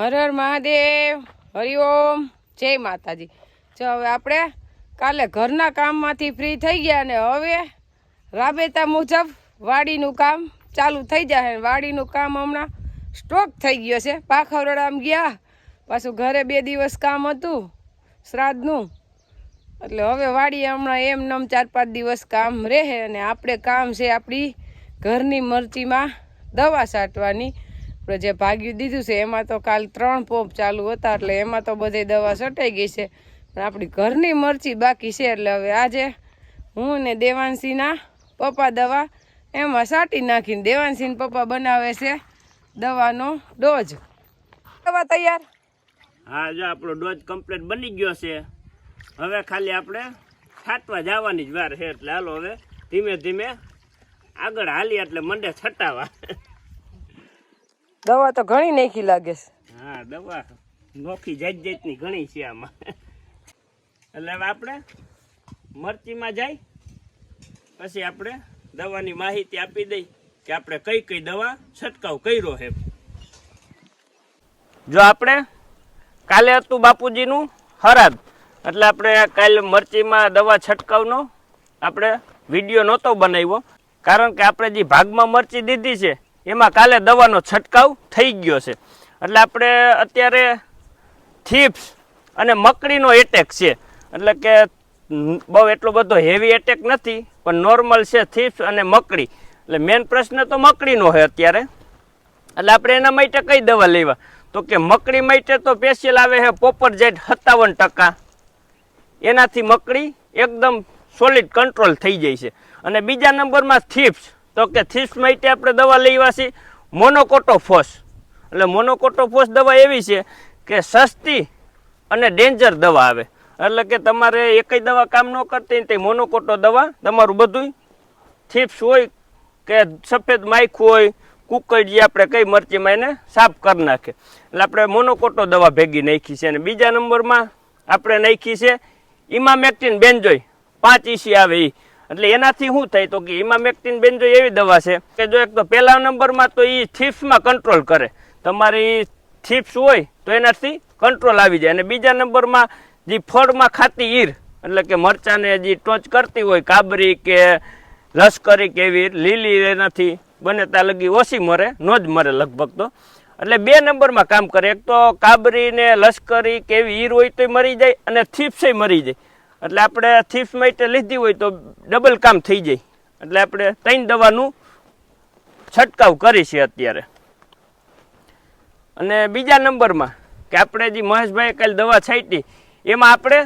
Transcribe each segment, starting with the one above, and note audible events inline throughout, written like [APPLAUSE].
હર હર મહાદેવ હરિઓમ જય માતાજી. જો હવે આપણે કાલે ઘરના કામમાંથી ફ્રી થઈ ગયા ને હવે રાબેતા મુજબ વાડીનું કામ ચાલુ થઈ જાય વાડીનું કામ હમણાં સ્ટોક થઈ ગયો છે. પાખરડામ ગયા. પાછું ઘરે બે દિવસ કામ હતું શ્રાદ્ધનું. એટલે હવે વાડી હમણાં એમ નમ ચાર પાંચ દિવસ કામ રહે અને આપણે કામ છે આપણી ઘરની મરચીમાં દવા છાંટવાની. જે ભાગ્યું દીધું છે, એમાં તો કાલ ત્રણ પોપ ચાલુ હતા, એટલે એમાં તો બધી દવા છટાઈ ગઈ છે. પણ આપણી ઘરની મરચી બાકી છે, એટલે હવે આજે હું ને દેવાંશીના પપ્પા દવા એમાં છાંટી નાખીને દેવાંશીને પપ્પા બનાવે છે દવાનો ડોઝ. દવા તૈયાર? હા, જો આપણો ડોઝ કમ્પ્લીટ બની ગયો છે. હવે ખાલી આપણે છાંટવા જવાની જ વાર છે, એટલે હાલો હવે ધીમે ધીમે આગળ હાલી એટલે મંડે છટાવા. દવા તો ઘણી નાખી લાગે છે. હા, દવા નોખી જાત જાતની ઘણી છે આમાં. એટલે હવે આપણે મરચીમાં જાય, પછી આપણે દવાની માહિતી આપી દઈ કે આપણે કઈ કઈ દવા છંટકાવ કર્યો હે જો આપણે કાલે હતું બાપુજીનું હરાદ, એટલે આપણે કાલે મરચીમાં દવા છંટકાવનો આપણે વીડિયો નહોતો બનાવ્યો, કારણ કે આપણે જે ભાગમાં મરચી દીધી છે એમાં કાલે દવાનો છંટકાવ થઈ ગયો છે. એટલે આપણે અત્યારે થીપ્સ અને મકડીનો એટેક છે. એટલે કે બહુ એટલો બધો હેવી એટેક નથી, પણ નોર્મલ છે થીપ્સ અને મકડી. એટલે મેન પ્રશ્ન તો મકડીનો હોય અત્યારે. એટલે આપણે એના માટે કઈ દવા લેવા? તો કે મકડી માટે તો સ્પેશિયલ આવે છે પોપર જેટ સત્તાવન ટકા. એનાથી મકડી એકદમ સોલિડ કંટ્રોલ થઈ જાય છે. અને બીજા નંબરમાં થીપ્સ તો કે થીસ માટે આપણે દવા લેવા છે મોનોકોટોફોસ. એટલે મોનોકોટોફોસ દવા એવી છે કે સસ્તી અને ડેન્જર દવા આવે. એટલે કે તમારે એકય દવા કામ ન કરતી તે મોનોકોટો દવા તમારું બધું થીપ્સ હોય કે સફેદ માખું હોય કુકડ જે આપણે કઈ મરચીમાં એને સાફ કરી નાખે. એટલે આપણે મોનોકોટો દવા ભેગી નાખી છે. અને બીજા નંબરમાં આપણે નાખી છે ઇમામેક્ટિન બેન્જોય પાંચ ઈસી આવે એ એટલે એનાથી શું થાય તો કે ઇમામેક્ટિન જો એવી દવા છે કે જો એક તો પહેલા નંબરમાં તો એ થીપ્સમાં કંટ્રોલ કરે. તમારી થીપ્સ હોય તો એનાથી કંટ્રોલ આવી જાય. અને બીજા નંબરમાં જે ફળમાં ખાતી ઈર, એટલે કે મરચાને જે ટોચ કરતી હોય, કાબરી કે લશ્કરી કે એવી લીલી એનાથી બને ત્યાં લગી ઓછી મરે, નો જ મરે લગભગ તો. એટલે બે નંબરમાં કામ કરે. એક તો કાબરી ને લશ્કરી કે એવી ઈર હોય તોય મરી જાય અને થીપ્સે મરી જાય. એટલે આપણે થીફ માટે લીધી હોય તો ડબલ કામ થઈ જાય. એટલે આપણે ત્રણ દવાનું છંટકાવ કરી છે અત્યારે. અને બીજા નંબરમાં કે આપણે જે મહેશભાઈએ કાલે દવા છાંટી, એમાં આપણે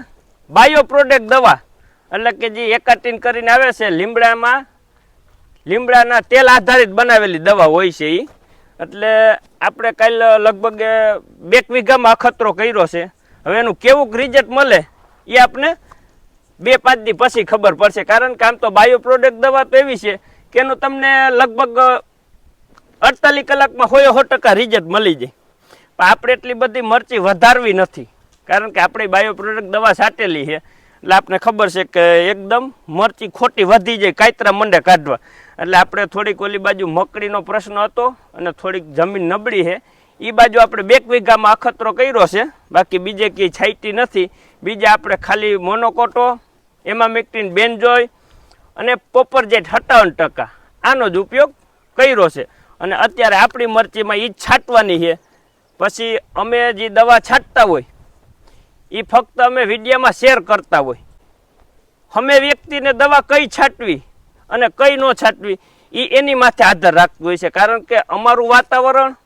બાયો પ્રોડક્ટ દવા, એટલે કે જે એકાટીન કરીને આવે છે લીમડામાં, લીમડાના તેલ આધારિત બનાવેલી દવા હોય છે એ એટલે આપણે કાલ લગભગ બે વીઘામાં અખતરો કર્યો છે. હવે એનું કેવું રિઝલ્ટ મળે, એ આપણે બે, પાંચ દી પછી ખબર પડશે. કારણ કે આમ તો બાયો પ્રોડક્ટ દવા તો એવી છે કે એનું તમને લગભગ અડતાલીસ કલાકમાં હોય સો ટકા રિઝલ્ટ મળી જાય. પણ આપણે એટલી બધી મરચી વધારવી નથી. કારણ કે આપણે બાયો પ્રોડક્ટ દવા છાંટેલી છે. એટલે આપણે ખબર છે કે એકદમ મરચી ખોટી વધી જાય કાયતરા મંડે કાઢવા. એટલે આપણે થોડીક ઓલી બાજુ મકડીનો પ્રશ્ન હતો અને થોડીક જમીન નબળી છે. એ બાજુ આપણે બે વીઘામાં અખતરો કર્યો છે. બાકી બીજે કંઈ છાંટી નથી. બીજે આપણે ખાલી મોનોકોટો એમાં મેક્ટિન બેન્જોય અને પોપર જેટ સત્તાવન ટકા. આનો જ ઉપયોગ કર્યો છે. અને અત્યારે આપણી મરચીમાં એ છાંટવાની છે. પછી અમે જે દવા છાંટતા હોય એ ફક્ત અમે વિડીયામાં શેર કરતા હોય. અમે વ્યક્તિને દવા કઈ છાંટવી અને કઈ ન છાંટવી એ એની માથે આધાર રાખતું હોય છે. કારણ કે અમારું વાતાવરણ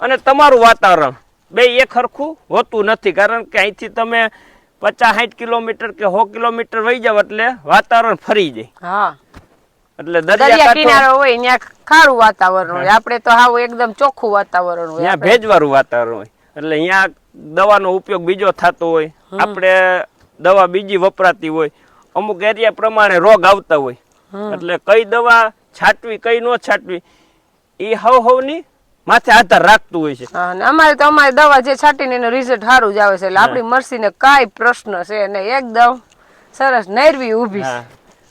અને તમારું વાતાવરણ બે એક સરખું હોતું નથી. કારણ કે અહીંથી તમે પચાસ સાઠ કિલોમીટર કે સો કિલોમીટર વહી જાવ એટલે વાતાવરણ ફરી જાય. હા. એટલે દરિયા કિનારો હોય ત્યાં ખારું વાતાવરણ હોય. આપણે તો હાવ એકદમ ચોખ્ખું વાતાવરણ હોય ત્યાં ભેજવાળું વાતાવરણ હોય. એટલે અહીંયા દવાનો ઉપયોગ બીજો થતો હોય. આપણે દવા બીજી વપરાતી હોય. અમુક એરિયા પ્રમાણે રોગ આવતા હોય. એટલે કઈ દવા છાંટવી કઈ ન છાંટવી એ હવ હવની માથે આધાર રાખતું હોય છે. હા, અમારે તો અમારી દવા જે છાંટીને એનું રિઝલ્ટ સારું જ આવે છે. એટલે આપણી મરસીને કાંઈ પ્રશ્ન છે ને એકદમ સરસ નૈરવી ઊભી છે.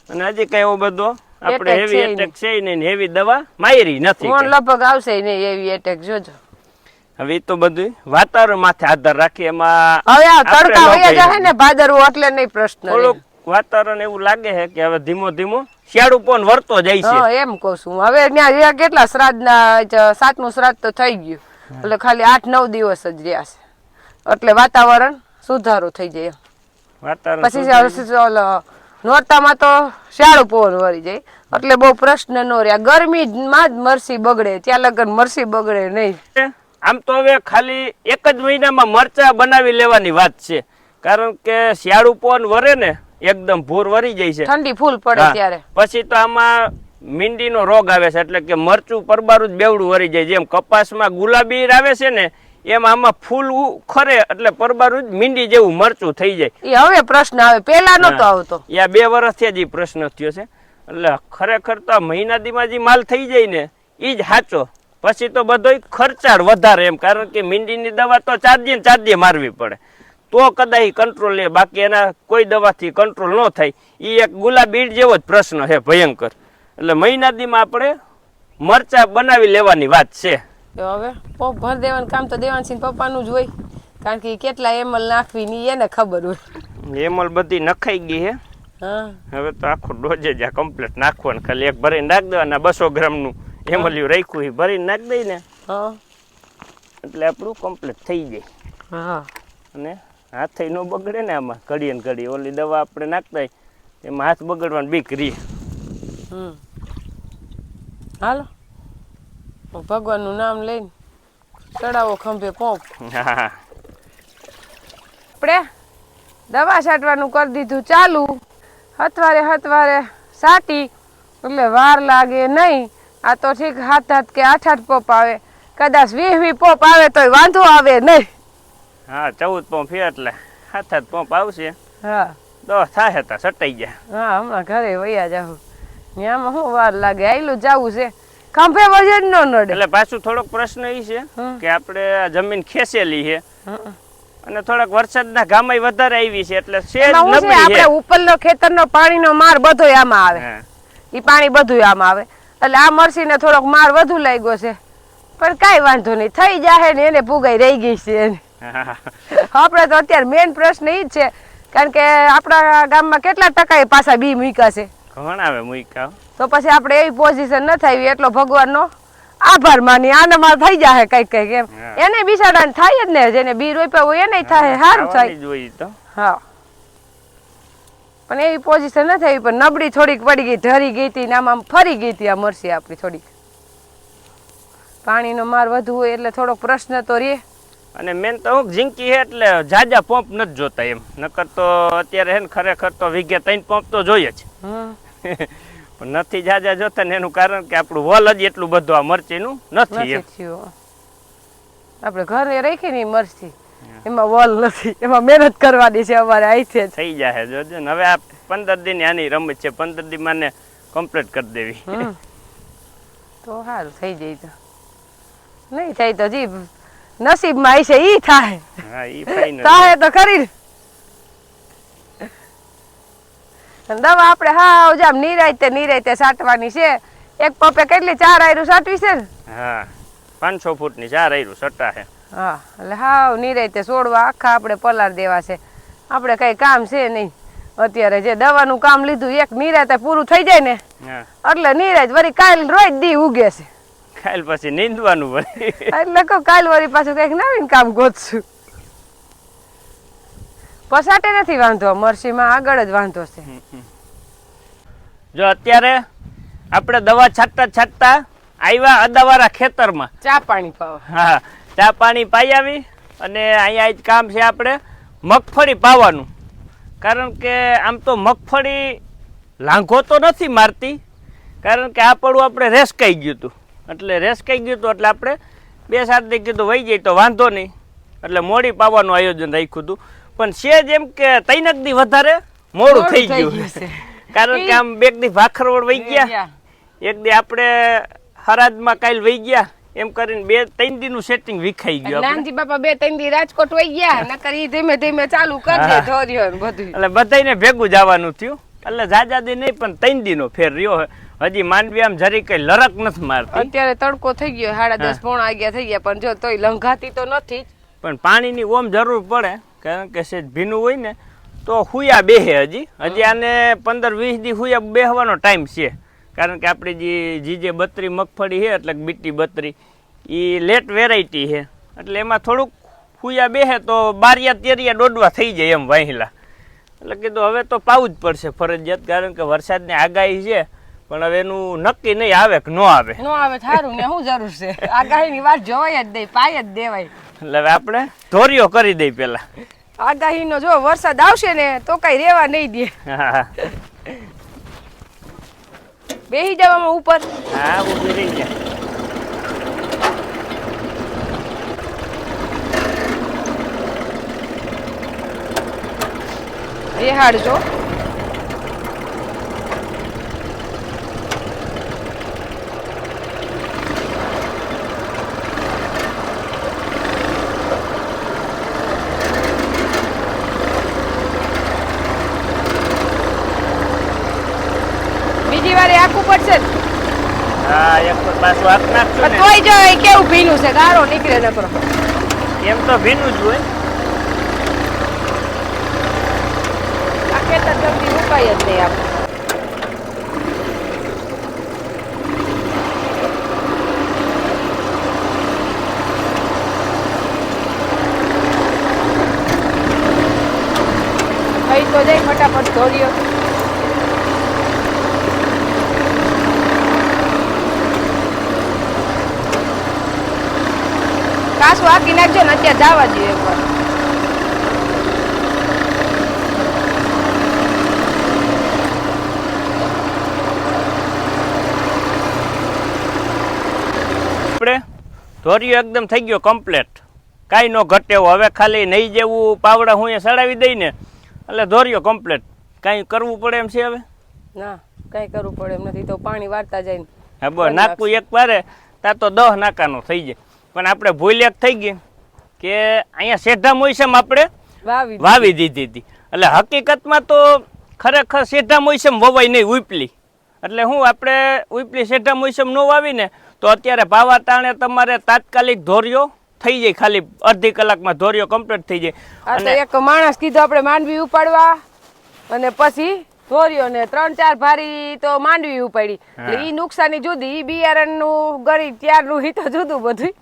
અને હજી કઈ એવો બધો? આપણે હેવી એટેક છે નહીં હેવી દવા માયરી નથી કોણ લગભગ આવશે નહીં એવી એટેક જોજો. હવે તો બધું વાતાવરણ માથે આધાર રાખી એમાં હવે આ તડકા હોય જાય ને ભાદરવું એટલે નહીં પ્રશ્ન વાતાવરણ એવું લાગે છે કે હવે ધીમો ધીમો શિયાળુ પણ વરતો જાય છે. હા એમ કહું છું. હવે ત્યાં કેટલા? શ્રાદ્ધ ના સાતમું શ્રાદ્ધ તો થઈ ગયું. એટલે ખાલી આઠ નવ દિવસ જ રહ્યા છે. એટલે વાતાવરણ સુધારો થઈ જાય વાતાવરણ પછી નોરતામાં તો શિયાળુ પવન વળી જાય. એટલે બહુ પ્રશ્ન ન રહ્યા. ગરમીમાં જ મરસી બગડે. ત્યાં લગન મરસી બગડે નહીં. આમ તો હવે ખાલી એક જ મહિનામાં મરચા બનાવી લેવાની વાત છે. કારણ કે શિયાળુ પવન વરે ને એકદમ ભૂર વરી જાય છે. ઠંડી ફૂલ પડે ત્યારે. પછી તો આમાં મીંડીનો રોગ આવે છે એટલે કે મરચું પરબારું જ બેવડું વરી જાય જેમ કપાસમાં ગુલાબી આવે છે ને એમ આમાં ફૂલ ખરે એટલે પરબારું જ મીંડી જેવું મરચું થઈ જાય. એ હવે પ્રશ્ન આવે. પેલા નતો આવતો. યા બે વર્ષથી જ પ્રશ્ન થયો છે. એટલે ખરેખર તો આ મહિના દીમાં જે માલ થઈ જાય ને એ જ સાચો પછી તો બધો ખર્ચાળ વધારે એમ કારણ કે મીંડીની દવા તો ચારદીએ ને ચારદીએ મારવી પડે. તો કદાચ કંટ્રોલ લે બાકી એના કોઈ દવાથી કંટ્રોલ ન થાય. એ એક ગુલાબીડ જેવો જ પ્રશ્ન છે ભયંકર. એટલે મહિનાદીમાં આપણે મરચા બનાવી લેવાની વાત છે. તો હવે પોપ ભર દેવાનું કામ તો દેવાનસિંહ પપ્પાનું જ હોય. કારણ કે કેટલા એમલ નાખવી ની એને ખબર હોય. એમલ બધી નખાઈ ગઈ હે. હા. હવે તો આખો ડોજે જ્યાં આ કમ્પ્લીટ નાખવાનું. ખાલી એક ભરીને નાખ દેવાના બસો ગ્રામનું એમલ્યું રાખ્યું એ ભરીને નાખ દઈ ને. એટલે આપણું કમ્પ્લીટ થઈ જાય. હા. અને હાથે ન બગડે ને આમાં ઘડીએ ને ઘડી ઓલી દવા આપણે નાખતા એમાં હાથ બગડવાની બીક હમ. હાલો. ભગવાનનું નામ લઈને ચડાવો ખંભે પોપ. આપણે દવા છાંટવાનું કરી દીધું ચાલુ. હથવારે હથવારે સાટી એટલે વાર લાગે નહીં. આ તો ઠીક હાથ હાથ કે આઠ આઠ પોપ આવે. કદાચ વીસ વીસ પોપ આવે તોય વાંધો આવે નહીં. હા ચૌદ પંપ છે એટલે હાથ હાથ પંપ આવશે. હા. દસ થાય હતા સટાઈ ગયા. હા હમણાં ઘરે વયા જાઉં. ત્યાંમાં શું વાર લાગે? આયલું જવું છે. ખંભે વજન ન નડે. એટલે પાછું થોડોક પ્રશ્ન એ છે કે આપણે આ જમીન ખેસેલી છે. અને થોડાક વરસાદના ગામાય વધારે આવી છે એટલે સેજ નબળી છે. આપણે ઉપરનો ખેતરનો પાણીનો માર બધો આમાં આવે. એ ઈ પાણી બધું આમાં આવે. એટલે આ મરસીને થોડોક માર વધુ લાગ્યો છે. પણ કાઈ વાંધો નહીં. થઈ જાહે ને એને પુગાઈ રહી ગઈ છે એને. આપણે તો અત્યારે મેઇન પ્રશ્ન જ છે. કારણ કે આપણા ગામમાં કેટલા ટકા એ પાછા બી મૂક્યા છે? ઘણા આવે મૂક્યા તો પછી આપણે એવી પોઝિશન ન થાય એટલો ભગવાનનો આભાર માની આનામાં થઈ જાય કંઈક કંઈક એમ. એને બિચારાને થાય જ ને જેને બી રોપ્યા હોય એને થાય સારું થાય. હા. પણ એવી પોઝિશન ન થઈ પણ નબળી થોડીક પડી ગઈ ઢરી ગઈ હતી આમ આમ ફરી ગઈ હતી આ મરસી આપણી થોડીક. પાણીનો માર વધુ હોય એટલે થોડોક પ્રશ્ન તો રે. અને મેન તો હું ઝીંકી હે એટલે જાજા પંપ નથી જોતા એમ. નકર તો અત્યારે હે ને ખરેખર તો વીઘે ત્રણ પંપ તો જોઈએ જ. પણ નથી જાજા જોતા ને એનું કારણ કે આપણું વલ જ એટલું બધું આ મરચીનું નથી એમ. આપણે ઘરે રાખી ને મરચી. એમાં વલ નથી. એમાં મહેનત કરવાની છે અમારે અહીંથી થઈ જાય જોજો ને હવે આ પંદર દિન આની રમત છે. પંદર દિન માને કમ્પ્લીટ કરી દેવી. તો હાલ થઈ જાય તો. નહીં થાય તો જી નસીબમાં આવી છે ઈ થાય. હા ઈ ફાઈનલ થાય તો ખરી દવા આપણે હાવ જામ નિરાયતે નિરાયતે સાટવાની છે. એક પપે કેટલી ચાર આયરું સાટવી છે ને? હા પાંચસો ફૂટની ચાર આયરું સટ્ટા છે. હા એટલે હાવ નિરાયતે છોડવા આખા આપણે પલાર દેવા છે. આપણે કઈ કામ છે નહીં. અત્યારે જે દવાનું કામ લીધું એક નિરાયતે પૂરું થઈ જાય ને. હા. એટલે નિરાયત વળી કાલ રોજ દી ઉગે છે. કાલ પછી નીંદવાનું વળી એટલે કહો કાલ વળી પાછું કંઈક નવીન કામ ગોતશું. પસાટે નથી વાંધો મરસીમાં આગળ જ વાંધો છે. જો અત્યારે આપણે દવા છાંટતા છાંટતા આવ્યા અદાવાળા ખેતરમાં. ચા પાણી પાવ. હા ચા પાણી પાઈ આવી અને અહીંયા જ કામ છે આપણે મગફળી પાવાનું. કારણ કે આમ તો મગફળી લાંઘો તો નથી મારતી કારણ કે આ પડું આપણે રેસકાઈ ગયું હતું. એટલે રેસકાઈ ગયું હતું એટલે આપણે બે સાત દી કીધું વહી જાય તો વાંધો નહીં. એટલે મોડી પાવાનું આયોજન રાખ્યું હતું પણ છે જેમ કે તૈનક દી વધારે મોડું થઈ ગયું. કારણ કે આમ બે દી ભાખરવડ વહી ગયા. એક દી આપણે હરાજમાં કાલ વહી ગયા. એમ કરીને બે ત્રણ દી નું સેટિંગ વિખાઈ ગયું. નાનજી બાપા બે ત્રણ દી રાજકોટ વહી ગયા નકર ઈ ધીમે ધીમે ચાલુ કરી દે. ધોર્યો બધું એટલે બધાને ભેગું જવાનું થયું. એટલે જાજા દી નહીં પણ ત્રણ દી નો ફેર રહ્યો. હજી માંડવી આમ જરી કઈ લરક નથી મારતી. અત્યારે તડકો થઈ ગયો સાડા દસ પોણા વાગ્યા થઈ ગયા પણ જો તોય લંઘાતી તો નથી પણ પાણીની ઓમ જરૂર પડે કારણ કે સેજ ભીનું હોય ને તો હુયા બેહે હજી. હજી આને પંદર વીસ દી હુયા બેહવાનો ટાઈમ છે. કારણ કે આપણી જે જીજે બત્રી મગફળી છે એટલે બીટી બત્રી એ લેટ વેરાયટી છે. એટલે એમાં થોડુંક હુયા બેહે તો બારિયા તેરિયા દોડવા થઈ જાય એમ વાહિલા એટલે કીધું હવે તો પાવું જ પડશે ફરજિયાત કારણ કે વરસાદની આગાહી છે. પણ હવે એનું નક્કી નહીં આવે કે ન આવે. નો આવે થારું ને શું જરૂર છે? આગાહીની વાત જોવાય જ દે પાય જ દેવાય. એટલે હવે આપણે ધોરીઓ કરી દઈ પેલા આગાહી નો જો વરસાદ આવશે ને તો કઈ રેવા નહીં દે. બેહી જવામાં ઉપર. હા ઊભી રહી જાય બેહાડજો બીજી વાર આખું પડશે ને હા એક વાર પાછું હાથ નાખશું પણ ને તોય જો એ કેવું ભીનું છે? ગારો નીકળે નકરો એમ તો ભીનું જ હોય. આ ખેતર જલ્દી ઉપાય જ નહીં આપણે. થઈ તો જાય ફટાફટ ધોર્યો કાસુ હાકી નાખજો ને અત્યારે જવા દઈએ એકવાર આપણે ધોરિયો એકદમ થઈ ગયો કમ્પ્લેટ કાંઈ ન ઘટે એવો. હવે ખાલી નહીં જેવું પાવડા હું એ સડાવી દઈ ને એટલે ધોરિયો કમ્પ્લેટ કાંઈ કરવું પડે એમ છે હવે? ના કાંઈ કરવું પડે એમ નથી. તો પાણી વાળતા જાય ને. હા બસ નાખવું એક વારે ત્યાં તો દહ નાકાનો થઈ જાય. પણ આપણે ભૂલ એક થઈ ગઈ કે અહીંયા શેઢા મોસમ આપણે વાવી વાવી દીધી હતી. એટલે હકીકતમાં તો ખરેખર શેઢા મોસમ વવાય નહીં ઉપલી. એટલે હું આપણે ઉપલી શેઢા મોસમ ન વાવીને તો અત્યારે ભાવા તાણે તમારે તાત્કાલિક ધોર્યો થઈ જાય ખાલી અડધી કલાકમાં ધોર્યો કમ્પ્લીટ થઈ જાય. અને એક માણસ કીધું આપણે માંડવી ઉપાડવા અને પછી ધોર્યો ને ત્રણ ચાર ભારી તો માંડવી ઉપાડી એટલે ઈ નુકસાની જુદી બિયારણનું ગરી ત્યારનું ઈ તો જુદું બધું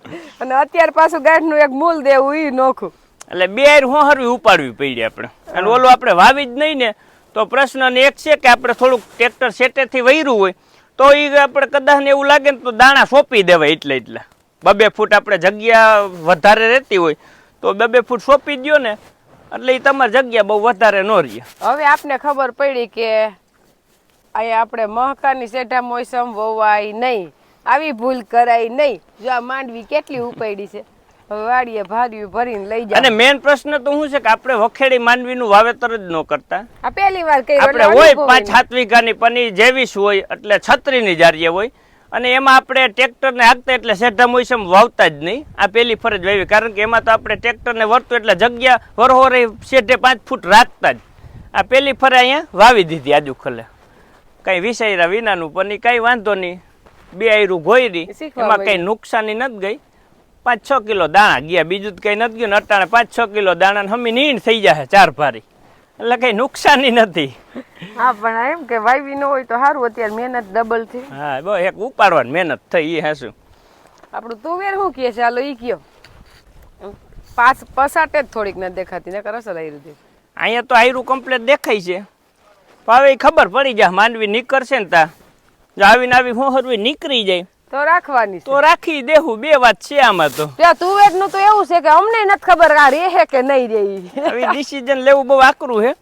અને અત્યાર પાછું ગાંઠનું એક મૂલ દેવું ઈ નોખું. એટલે બે હાર હોહરવી ઉપાડવી પડી આપણે. અને ઓલું આપણે વાવી જ નહીં ને તો પ્રશ્ન એક છે કે આપણે થોડુંક ટ્રેક્ટર સેટેથી વૈરું હોય તો એ આપણે કદાચ ને એવું લાગે ને તો દાણા સોંપી દેવાય એટલે એટલે. બબે ફૂટ આપણે જગ્યા વધારે રહેતી હોય તો બબે ફૂટ સોંપી દ્યો ને એટલે એ તમારી જગ્યા બહુ વધારે ન રહી. હવે આપને ખબર પડી કે અહીંયા આપણે મહકાની સેઠા મોસમ વવાય નહીં. આવી ભૂલ કરાય નહીં. જો આ માંડવી કેટલી ઉપાડી છે. વાડીએ ભાર્યું ભરીને લઈ જાય અને મેન પ્રશ્ન તો શું છે કે આપણે વખેડી માંડવીનું વાવેતર જ ન કરતા. આ પહેલી વાર કઈ આપણે હોય પાંચ. સાત વીઘાની પની જેવીસ હોય એટલે છત્રીની જારીએ હોય. અને એમાં આપણે ટ્રેક્ટરને હાંકતા એટલે સેઢા મોસમ વાવતા જ નહીં. આ પેલી ફરજ વાવી કારણ કે એમાં તો આપણે ટ્રેક્ટરને વરતું એટલે જગ્યા વરહોરે સેઢે પાંચ ફૂટ રાખતા જ. આ પેલી ફરે અહીંયા વાવી દીધી આજુ ખલે. કઈ વિસાયરા વિનાનું પણ કાંઈ વાંધો નહીં. બે આયરું ગોયરી એમાં કંઈ નુકસાની નથી ગઈ. પાંચ છ કિલો દાણા ગયા બીજું તો કંઈ નથી ગયું. ને અટાણે પાંચ છ કિલો દાણા હમી નીણ થઈ જશે ચાર ભારી. એટલે કઈ નુકસાની નથી. હા પણ એમ કે વાવી ન હોય તો સારું અત્યારે મહેનત ડબલ થઈ હા બો એક ઉપાડવાની મહેનત થઈ એ હાસું આપણું તુવેર શું કહે છે? હાલો ઈ કયો. પાસ પસાટે જ થોડીક નથી દેખાતી ને અસલ આવી છે. અહીંયા તો આયરું કમ્પ્લેટ દેખાય છે. હવે ખબર પડી જાય માંડવી નીકળશે ને તા. આવીને આવી હું હરવી નીકળી જાય. તો રાખવાની તો રાખી દેહું બે વાત છે આમાં તો. ત્યાં તુવેરનું તો એવું છે કે અમને નથી ખબર આ રહે કે નહીં રે હવે ડિસિઝન લેવું બહુ આકરું હે.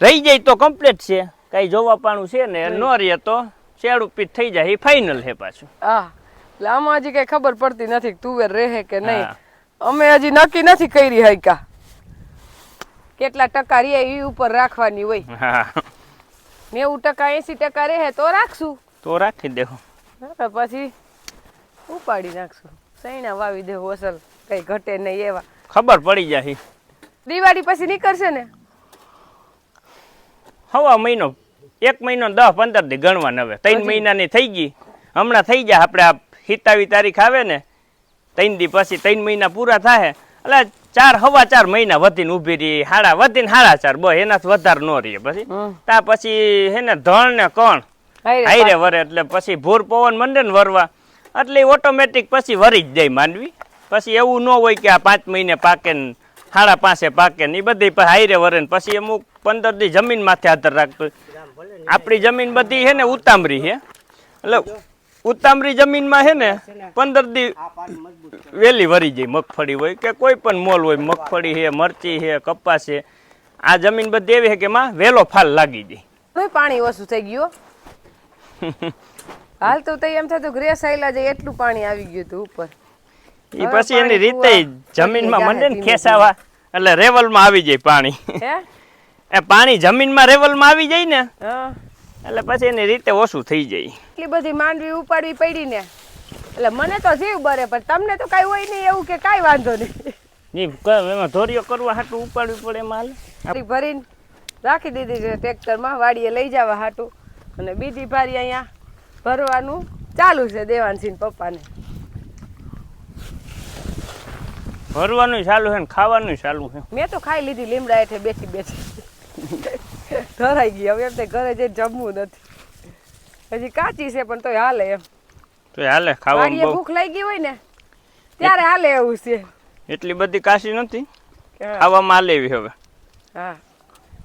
રહી જાય તો કમ્પ્લીટ છે. કઈ જોવા પાણું છે ને ન રહે તો શેડ પીટ થઈ જાય એ ફાઇનલ હે પાછું. હા. એટલે આમાં હજી કઈ ખબર પડતી નથી કે તુવેર રહે કે નહીં. અમે હજી નક્કી નથી કરી હૈકા કેટલા ટકા રે એ ઉપર રાખવાની હોય. હા. નેવું ટકા એસી ટકા રહે તો રાખશું. તો રાખી દેવું પછી ઉપાડી નાખશું. સૈણા વાવી દેવું અસલ. કઈ ઘટે નહીં એવા. ખબર પડી જાય દિવાળી પછી નીકળશે ને? હવા મહિનો એક મહિનો દસ પંદર દી ગણવા હવે. ત્રણ? મહિનાની થઈ ગઈ. હમણાં થઈ જાય આપણે આ હિતાવી તારીખ આવે ને ત્રણ દી પછી ત્રણ મહિના પૂરા થાય એટલે ચાર હવા ચાર મહિના વધીને ઊભી રહી. હાડા વધીને હાડા ચાર. બસ એનાથી વધારે ન રહીએ. પછી? ત્યાં તા પછી હે ને ધણ ને કણ. હાઈરે વરે એટલે પછી ભૂર પવન મંડે ને વરવા. એટલે ઓટોમેટિક પછી વરી જ જાય માંડવી પછી એવું ન હોય કે આ પાંચ મહિને પાકે ને સાડા પાસે પાકે ને એ બધી હાઈરે વરે ને પછી અમુક પંદર દી જમીન માથે આધાર રાખતો. આપણી જમીન બધી છે ને ઉતામરી છે એટલે ઉતામરી જમીનમાં છે ને પંદર દી વેલી વરી જાય મગફળી હોય કે કોઈ પણ મોલ હોય મગફળી છે મરચી છે કપાસ છે આ જમીન બધી એવી છે કે એમાં વેલો ફાલ લાગી જાય. પાણી ઓછું થઈ ગયું હો. હાલ તો તઈ એમ થતું ગ્રેસ આયલા જાય એટલું પાણી આવી ગયું હતું ઉપર. એ પછી એની રીતે જમીનમાં મંડે ને ખેસાવા એટલે રેવલમાં આવી જાય પાણી. એ પાણી જમીનમાં રેવલમાં આવી જાય ને હા. એટલે પછી એની રીતે ઓછું થઈ જાય. એટલી બધી માંડવી ઉપાડવી પડી ને. એટલે મને તો જીવ બરે પણ તમને તો કઈ હોય નહીં એવું કે કઈ વાંધો નહીં. ઈ એમાં ધોરીઓ કરવા હાટું ઉપાડવી પડે માલ. ભરીને રાખી દીધી છે ટ્રેક્ટરમાં વાડીએ લઈ જવા હાટું. અને બીજી ભારી અહીંયા ભરવાનું ચાલુ છે દેવાનસિંહ પપ્પાને. ભરવાનું ચાલુ છે ને ખાવાનું ચાલુ છે. મેં તો ખાઈ લીધી લીમડા હેઠે બેઠી બેઠી. ધરાઈ ગઈ. હવે એમ તે ઘરે જઈને જમવું નથી. હજી કાચી છે પણ તોય હાલે એમ. તો હાલે વાડીએ ભૂખ લાગી ગઈ હોય ને ત્યારે હાલે એવું છે. એટલી બધી કાશી નથી. ખાવામાં હાલે એવી હવે. હા.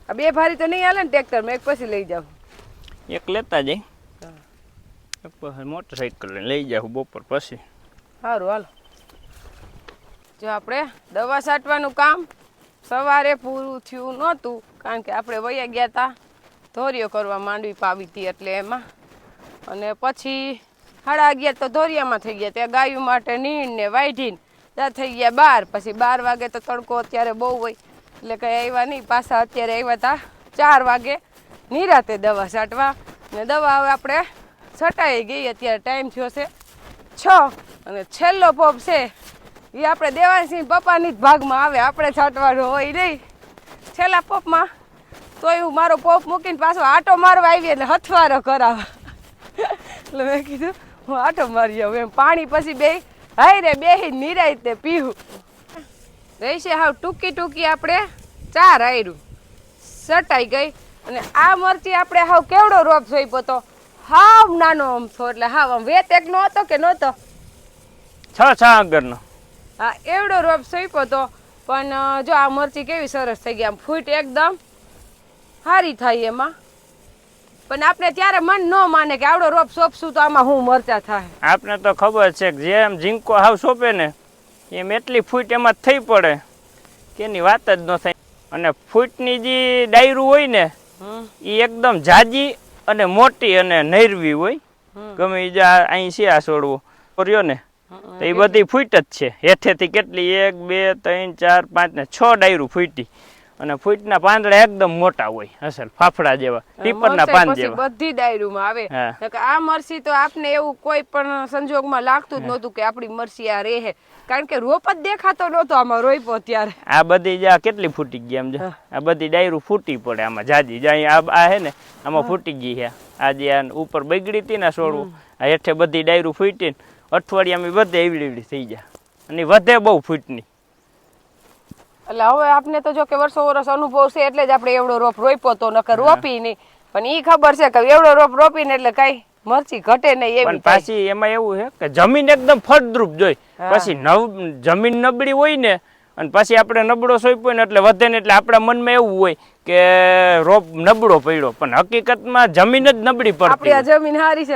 આ બે ભારી તો નહીં હાલે ને ટ્રેક્ટરમાં એક પછી લઈ જાવ એક લેતા જઈ એક મોટરસાઇકલ લઈ જાઉં બપોર પછી. સારું હાલ. જો આપણે દવા છાંટવાનું કામ સવારે પૂરું થયું નહોતું કારણ કે આપણે વયા ગયા હતા ધોરીઓ કરવા માંડવી પાવી હતી એટલે એમાં. અને પછી સાડા અગિયાર તો ધોરિયામાં થઈ ગયા ત્યાં ગાયું માટે નીણ ને વાઢીને ત્યાં થઈ ગયા બાર. પછી બાર વાગે તો તડકો અત્યારે બહુ હોય એટલે કંઈ આવ્યા નહીં. પાછા અત્યારે આવ્યા હતા ચાર વાગે. નિરાતે દવા છાંટવા. ને દવા હવે આપણે છટાઈ ગઈ, અત્યારે ટાઈમ થયો છે છ. અને છેલ્લો પોપ છે એ આપણે દેવાનસિંહ પપ્પાની જ ભાગમાં આવે, આપણે છાંટવાનો હોય નહીં. છેલ્લા પોપમાં. તોય હું મારો પોપ મૂકીને પાછો આટો મારવા આવી એટલે હથવારો કરાવવા. એટલે મેં કીધું, હું આટો મારી આવું એમ. પાણી પછી બે, હાય રે બે નિરાય તે પીવું રહેશે હાવ ટૂંકી ટૂંકી આપણે ચાર આયરું. સટાઈ ગઈ. અને આ મરચી આપણે હાવ કેવડો રોપ જોઈ તો? હાવ નાનો આમ છો એટલે હાવ આમ વેત એક નો હતો કે નહોતો? છ છ આગળનો. હા એવડો રોપ સોંપ્યો તો પણ જો આ મરચી કેવી સરસ થઈ ગઈ આમ ફૂટ એકદમ. સારી થાય એમાં. પણ આપણે ત્યારે મન ન માને કે આવડો રોપ સોંપશું તો આમાં હું મરચા થાય. આપને તો ખબર છે કે જેમ ઝીંકો હાવ સોંપે ને એમ એટલી ફૂટ એમાં થઈ પડે. કે એની વાત જ ન થાય. અને ફૂટની જે ડાયરું હોય ને એ એકદમ જાજી અને મોટી અને નૈરવી હોય. ગમે જા અહીં છે આ છોડવો. કર્યો ને? તો એ બધી ફૂટ જ છે. હેઠેથી કેટલી? એક બે ત્રણ ચાર પાંચ ને છ ડાયરું ફૂટી. અને ફૂટના પાંદડા એકદમ મોટા હોય અસલ ફાફડા જેવા પીપરના પાન જેવા. બધી ડાયરીમાં આવે. આ મરસી તો આપને એવું કોઈ પણ સંજોગમાં લાગતું જ નહોતું કે આપણી મરસી આ રહે. કારણ કે રોપ જ દેખાતો નહોતો આમાં રોઈપો ત્યારે. આ બધી જા કેટલી ફૂટી ગઈ આમ જો. આ બધી ડાયરું ફૂટી પડે આમાં જાજી. જાય આ આ હે ને આમાં ફૂટી ગઈ છે. આ જે ઉપર બગડી હતી ને છોડવું આ હેઠે બધી ડાયરું ફૂટી ને અઠવાડિયામાં બધે એવડી એવડી થઈ જાય. અને વધે બહુ ફૂટની. એટલે હવે આપને તો જો કે વર્ષો વર્ષ અનુભવ છે એટલે જ આપણે એવડો રોપ રોપ્યો તો નકર રોપી નહીં. પણ ઈ ખબર છે કે એવડો રોપ રોપીને એટલે કઈ મરચી ઘટે નહીં એવી પાછી એમાં એવું છે કે જમીન એકદમ ફળદ્રુપ જોઈ. પછી નવ જમીન નબળી હોય ને અને પછી આપણે નબળો સોંપ્યો ને એટલે વધે ને એટલે આપણા મનમાં એવું હોય કે રોપ નબળો પડ્યો. પણ હકીકતમાં જમીન જ નબળી પડતી આપણી જમીન હારી છે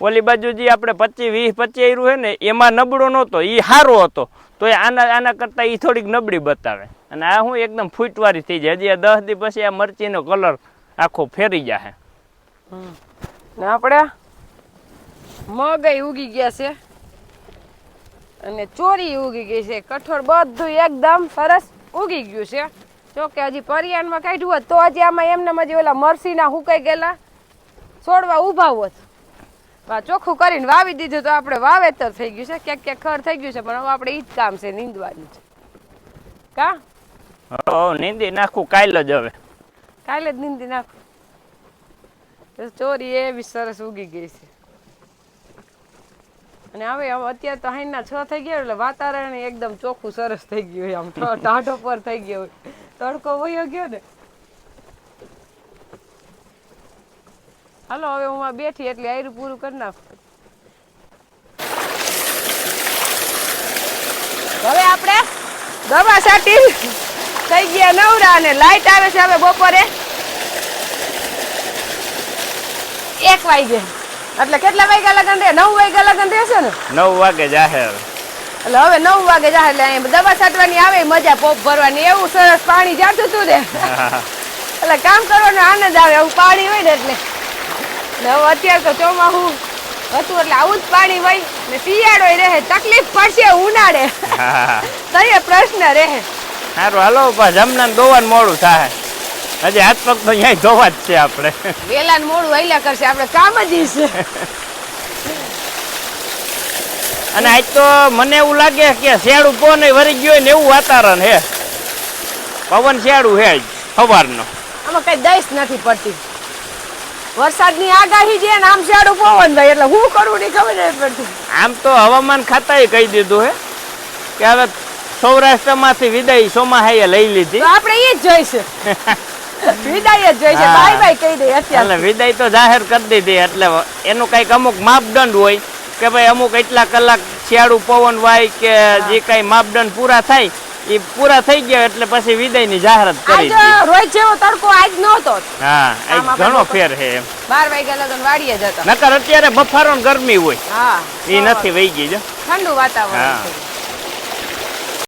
[LAUGHS] ઓલી બાજુ જે આપણે પચીસ વીસ પચીસ આયરું છે ને એમાં નબળો નહોતો એ સારો હતો. તો એ આના આના કરતાં એ થોડીક નબળી બતાવે. અને આ હું એકદમ ફૂટવાળી થઈ જાય. હજી દસ દી પછી આ મરચીનો કલર આખો ફેરી જાય. ને આપણે મગઈ ઉગી ગયા છે. અને ચોરી ઉગી ગઈ છે. કઠોળ બધું એકદમ સરસ ઉગી ગયું છે. જો કે હજી પરિયાણમાં કાઢ્યું હોત તો હજી આમાં એમને હજી ઓલા મરસીના હુકાઈ ગયેલા છોડવા ઊભા હોત. ચોખ્ખું કરીને વાવી દીધું તો આપણે વાવેતર થઈ ગયું છે. ક્યાંક ક્યાંક ખર થઈ ગયું છે પણ હવે આપણે ઈ જ કામ છે નીંદવાનું છે. કા? હો નીંદી નાખું કાલે જ હવે. કાલે જ નીંદી નાખું. ચોરી એવી સરસ ઉગી ગઈ છે. અને હવે અત્યારે તો હાઈના છ થઈ ગયા એટલે વાતાવરણ એકદમ ચોખ્ખું સરસ થઈ ગયું આમ ટાઢો પર થઈ ગયો તડકો વયો ગયો ને હાલો હવે હું આ બેઠી એટલે આયરું પૂરું કરી નાખું. હવે આપણે દવા સાટી થઈ ગયા નવરા અને લાઈટ આવે છે હવે બપોરે. એક વાગે. એટલે કેટલા વાગ્યા લગન રહે નવ વાગ્યા લગન રહેશે ને? નવ વાગે જાહેર. એટલે હવે નવ વાગે જાય એટલે અહીં દવા છાંટવાની આવે મજા પોપ ભરવાની. એવું સરસ પાણી જાતું હતું ને. [LAUGHS] એટલે કામ કરવાનો આનંદ આવે એવું પાણી હોય ને એટલે. ને હવે અત્યારે તો ચોમાસું હતું એટલે આવું જ પાણી હોય ને શિયાળો રહે તકલીફ પડશે ઉનાળે. તો પ્રશ્ન રહે. સારું હાલો જમના દોવાનું મોડું થાય. હજી હાથ પગ તો અહીંયા ધોવા જ છે આપણે. વેલા મોડું હૈલા કરશે આપણે કામ જ છે. અને આજ તો મને એવું લાગે કે શિયાળું કોને વરી ગયો ને એવું વાતાવરણ હે. પવન શિયાળું હે જ સવારનો. આમાં કઈ દઈશ નથી પડતી. વરસાદની આગાહી છે ને આમ શિયાળું પવન થાય એટલે હું કરવું નહીં ખબર નહીં પડતી. આમ તો હવામાન ખાતાએ કહી દીધું હે કે હવે સૌરાષ્ટ્રમાંથી વિદાય સોમાહાએ લઈ લીધી. આપણે એ જ જોઈશે. [LAUGHS] વિદાય જ જોઈશે. બાય બાય કહી દે અત્યારે. વિદાય તો જાહેર કરી દીધી એટલે એનું કંઈક અમુક માપદંડ હોય કે ભાઈ અમુક એટલા કલાક શિયાળું પવન વાય કે જે કાંઈ માપદંડ પૂરા થાય એ પૂરા થઈ ગયા એટલે પછી વિદાયની જાહેરાત કરી આજ રોજ જેવો તડકો આજ નહોતો હા આજ ઘણો ફેર છે એમ. બાર વાગ્યા લગન વાડીએ જતા નકર અત્યારે બફારો ગરમી હોય. હા એ નથી વહી ગઈ જો. ઠંડુ વાતાવરણ છે.